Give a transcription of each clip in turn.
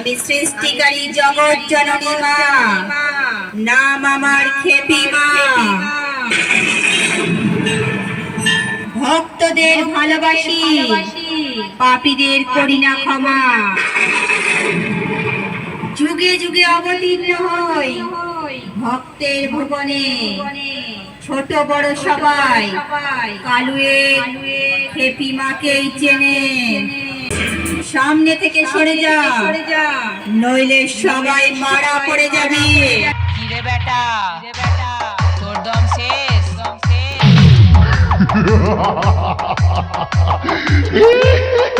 আমি সৃষ্টিকারী জগৎ জননী মা। নাম আমার খেপি মা। ভক্তদের ভালোবাসি, পাপীদের করি না ক্ষমা। যুগে যুগে অবতীর্ণ হই, ভক্তের ভুবনে। ছোট বড় সবাই, কালুয়ে খেপি মাকেই চেনে সামনে থেকে সরে যা। নইলে সবাই মারা পড়ে যাবে। কিরে বেটা? তোর দম শেষ। দম শেষ।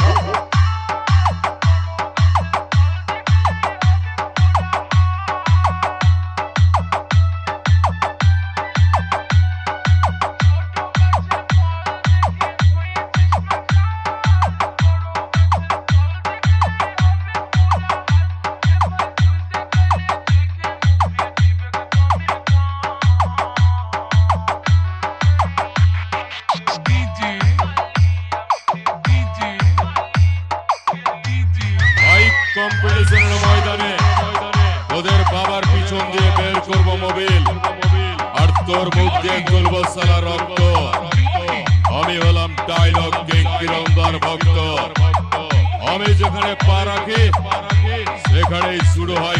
বাবার পিছন দিয়ে বের করব মোবিল। আর তোর মুখ দিয়ে তুলব সালা রক্ত। আমি হলাম ডায়লগ কিং কিরণদার ভক্ত। আমি যেখানে পা রাখি, সেখানেই শুরু হয়